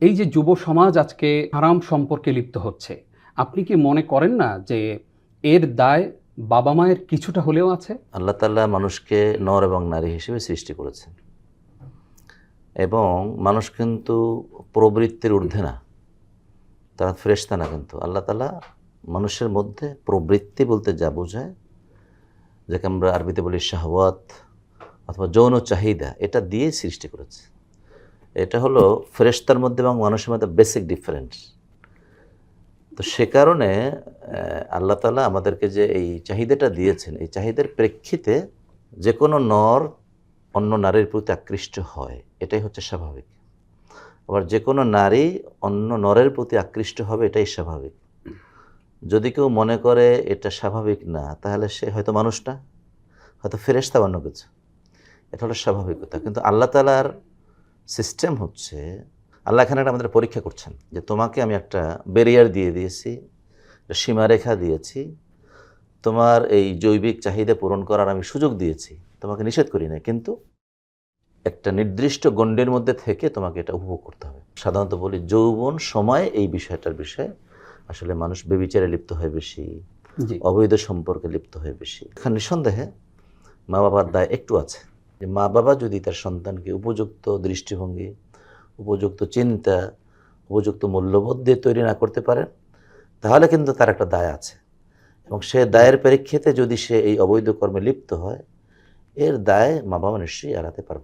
এই যে যুব সমাজ আজকে হারাম সম্পর্কে লিপ্ত হচ্ছে, আপনি কি মনে করেন না যে এর দায় বাবা মায়ের কিছুটা হলেও আছে? আল্লাহ তাল্লাহ মানুষকে নর এবং নারী হিসেবে সৃষ্টি করেছেন। এবং মানুষ কিন্তু প্রবৃত্তির ঊর্ধ্বে না, তারা ফ্রেশতা না কিন্তু। আল্লাহ তালা মানুষের মধ্যে প্রবৃত্তি বলতে যা বোঝায়, যাকে আমরা আরবিতে বলি শাহওয়াত অথবা যৌন চাহিদা, এটা দিয়ে সৃষ্টি করেছে। এটা হলো ফ্রেশতার মধ্যে এবং মানুষের মধ্যে বেসিক ডিফারেন্স তো সে কারণে আল্লাহ তালা আমাদেরকে যে এই চাহিদাটা দিয়েছেন, এই চাহিদার প্রেক্ষিতে যে কোনো নর অন্য নারীর প্রতি আকৃষ্ট হয়, এটাই হচ্ছে স্বাভাবিক। আবার যে কোনো নারী অন্য নরের প্রতি আকৃষ্ট হবে, এটাই স্বাভাবিক। যদি কেউ মনে করে এটা স্বাভাবিক না, তাহলে সে হয়তো মানুষ না, হয়তো ফেরেস্তা অন্য কিছু। এটা হলো স্বাভাবিকতা। কিন্তু আল্লাহ তালার সিস্টেম হচ্ছে আল্লাহ এখানে একটা আমাদের পরীক্ষা করছেন যে তোমাকে আমি একটা ব্যারিয়ার দিয়ে দিয়েছি একটা সীমারেখা দিয়েছি তোমার এই জৈবিক চাহিদা পূরণ করার আমি সুযোগ দিয়েছি তোমাকে নিষেধ করি না কিন্তু একটা নির্দিষ্ট গণ্ডের মধ্যে থেকে তোমাকে এটা উপভোগ করতে হবে। সাধারণত বলি যৌবন সময় এই বিষয়টার বিষয়ে। আসলে মানুষ বেবিচারে লিপ্ত হয় বেশি অবৈধ সম্পর্কে লিপ্ত হয় বেশি। এখানে নিঃসন্দেহে মা বাবার দায় একটু আছে। যে মা বাবা যদি তার সন্তানকে উপযুক্ত দৃষ্টিভঙ্গি, উপযুক্ত চিন্তা, উপযুক্ত মূল্যবোধ দিয়ে তৈরি না করতে পারেন তাহলে কিন্তু তার একটা দায় আছে। এবং সে দায়ের পরীক্ষিতে যদি সে এই অবৈধ কর্মে লিপ্ত হয়, এর দায় মা বাবা নিশ্চয়ই এড়াতে পারবে।